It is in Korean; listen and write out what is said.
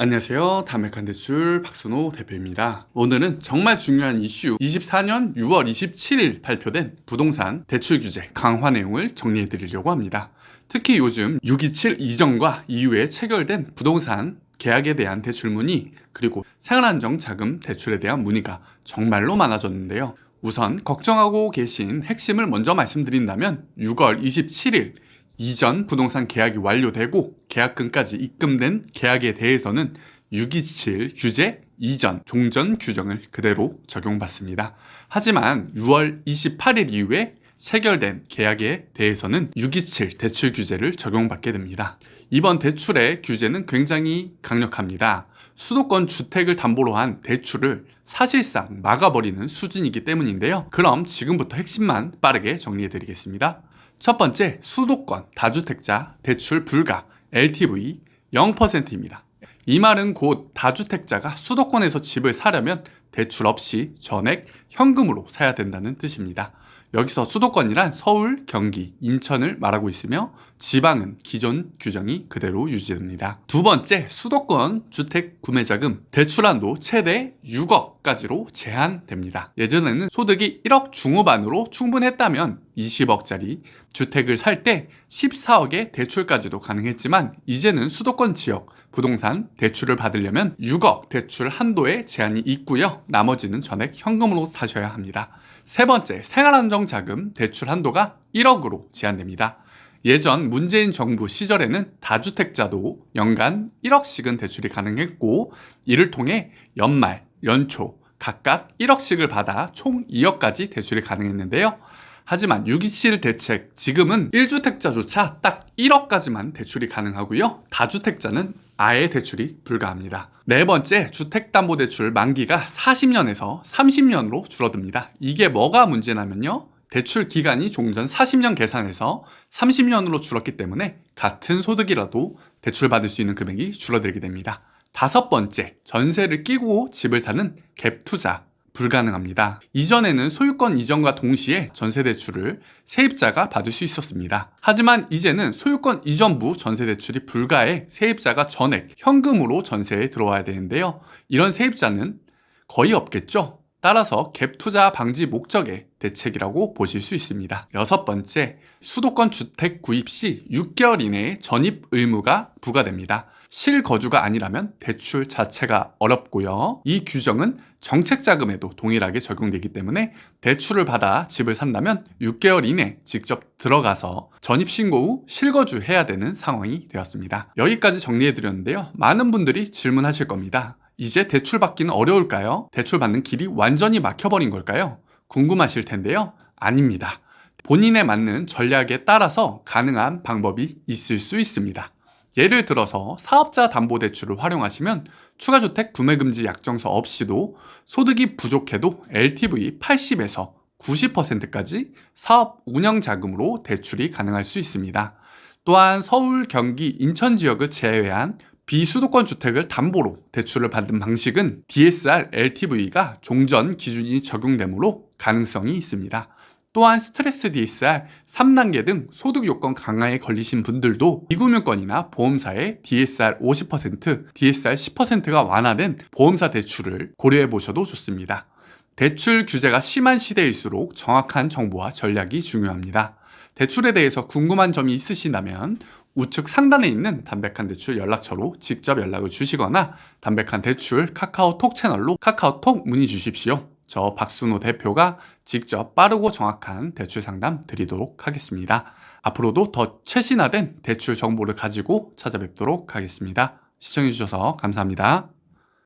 안녕하세요. 담백한 대출 박순호 대표입니다. 오늘은 정말 중요한 이슈 24년 6월 27일 발표된 부동산 대출 규제 강화 내용을 정리해 드리려고 합니다. 특히 요즘 627 이전과 이후에 체결된 부동산 계약에 대한 대출 문의 그리고 생활안정 자금 대출에 대한 문의가 정말로 많아졌는데요. 우선 걱정하고 계신 핵심을 먼저 말씀드린다면 6월 27일 이전 부동산 계약이 완료되고 계약금까지 입금된 계약에 대해서는 627 규제 이전 종전 규정을 그대로 적용받습니다. 하지만 6월 28일 이후에 체결된 계약에 대해서는 627 대출 규제를 적용받게 됩니다. 이번 대출의 규제는 굉장히 강력합니다. 수도권 주택을 담보로 한 대출을 사실상 막아버리는 수준이기 때문인데요. 그럼 지금부터 핵심만 빠르게 정리해 드리겠습니다. 첫 번째, 수도권 다주택자 대출 불가 LTV 0%입니다. 이 말은 곧 다주택자가 수도권에서 집을 사려면 대출 없이 전액 현금으로 사야 된다는 뜻입니다. 여기서 수도권이란 서울, 경기, 인천을 말하고 있으며 지방은 기존 규정이 그대로 유지됩니다. 두 번째, 수도권 주택 구매 자금 대출 한도 최대 6억까지로 제한됩니다. 예전에는 소득이 1억 중후반으로 충분했다면 20억짜리 주택을 살 때 14억의 대출까지도 가능했지만 이제는 수도권 지역 부동산 대출을 받으려면 6억 대출 한도에 제한이 있고요. 나머지는 전액 현금으로 사셔야 합니다. 세 번째, 생활안정자금 대출 한도가 1억으로 제한됩니다. 예전 문재인 정부 시절에는 다주택자도 연간 1억씩은 대출이 가능했고 이를 통해 연말, 연초 각각 1억씩을 받아 총 2억까지 대출이 가능했는데요. 하지만 627 대책 지금은 1주택자조차 딱 1억까지만 대출이 가능하고요. 다주택자는 아예 대출이 불가합니다. 네 번째, 주택담보대출 만기가 40년에서 30년으로 줄어듭니다. 이게 뭐가 문제냐면요. 대출 기간이 종전 40년 계산해서 30년으로 줄었기 때문에 같은 소득이라도 대출 받을 수 있는 금액이 줄어들게 됩니다. 다섯 번째, 전세를 끼고 집을 사는 갭 투자 불가능합니다. 이전에는 소유권 이전과 동시에 전세 대출을 세입자가 받을 수 있었습니다. 하지만 이제는 소유권 이전부 전세 대출이 불가해 세입자가 전액 현금으로 전세에 들어와야 되는데요. 이런 세입자는 거의 없겠죠. 따라서 갭 투자 방지 목적의 대책이라고 보실 수 있습니다. 여섯 번째, 수도권 주택 구입 시 6개월 이내에 전입 의무가 부과됩니다. 실거주가 아니라면 대출 자체가 어렵고요. 이 규정은 정책 자금에도 동일하게 적용되기 때문에 대출을 받아 집을 산다면 6개월 이내 직접 들어가서 전입 신고 후 실거주 해야 되는 상황이 되었습니다. 여기까지 정리해 드렸는데요. 많은 분들이 질문하실 겁니다. 이제 대출 받기는 어려울까요? 대출 받는 길이 완전히 막혀버린 걸까요? 궁금하실 텐데요. 아닙니다. 본인에 맞는 전략에 따라서 가능한 방법이 있을 수 있습니다. 예를 들어서 사업자 담보대출을 활용하시면 추가주택 구매금지 약정서 없이도 소득이 부족해도 LTV 80에서 90%까지 사업 운영 자금으로 대출이 가능할 수 있습니다. 또한 서울, 경기, 인천 지역을 제외한 비수도권 주택을 담보로 대출을 받은 방식은 DSR LTV가 종전 기준이 적용되므로 가능성이 있습니다. 또한 스트레스 DSR 3단계 등 소득 요건 강화에 걸리신 분들도 미구명권이나 보험사의 DSR 50%, DSR 10%가 완화된 보험사 대출을 고려해 보셔도 좋습니다. 대출 규제가 심한 시대일수록 정확한 정보와 전략이 중요합니다. 대출에 대해서 궁금한 점이 있으시다면 우측 상단에 있는 담백한 대출 연락처로 직접 연락을 주시거나 담백한 대출 카카오톡 채널로 카카오톡 문의 주십시오. 저 박순호 대표가 직접 빠르고 정확한 대출 상담 드리도록 하겠습니다. 앞으로도 더 최신화된 대출 정보를 가지고 찾아뵙도록 하겠습니다. 시청해주셔서 감사합니다.